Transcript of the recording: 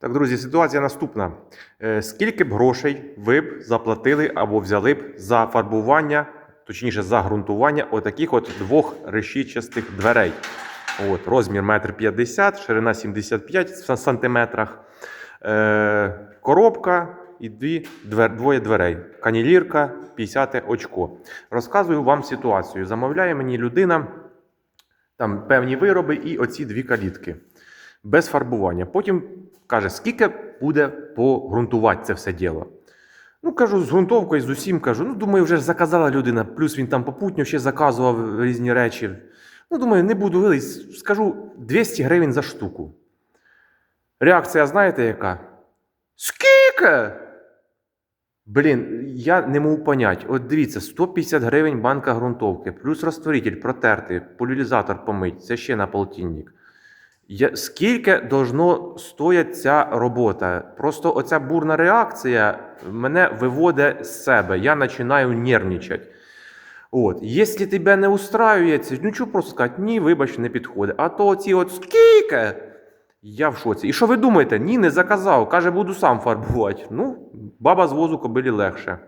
Так, друзі, ситуація наступна. Е, Скільки б грошей ви б заплатили або взяли б за фарбування, точніше за ґрунтування отаких от двох решітчастих дверей? От, розмір 1,50 м, ширина 75 в сантиметрах, е, коробка і дві, двер, двоє дверей. Канілірка, 50 очко. Розказую вам ситуацію. Замовляє мені людина там певні вироби і оці дві калітки без фарбування. Потім каже, скільки буде погрунтувати це все діло. Ну, кажу, з ґрунтовкою, з усім кажу. Ну, думаю, вже заказала людина, плюс він там попутньо ще заказував різні речі. Ну, думаю, не буду вились, скажу 200 гривень за штуку. Реакція, знаєте, яка? Скільки? Блін, я не можу понять. От дивіться, 150 гривень банка ґрунтовки, плюс розтворитель протерти, поляризатор помить, це ще на полтинник. Скільки должно стояти ця робота? Просто оця бурна реакція мене виводить з себе. Я починаю нервничати. От, якщо тебе не устраює ну чого просто сказати, ні, вибач, не підходить. А то оці от скільки? Я в шоці. І що ви думаєте? Ні, не заказав. Каже, буду сам фарбувати. Ну, баба з возу кобилі легше.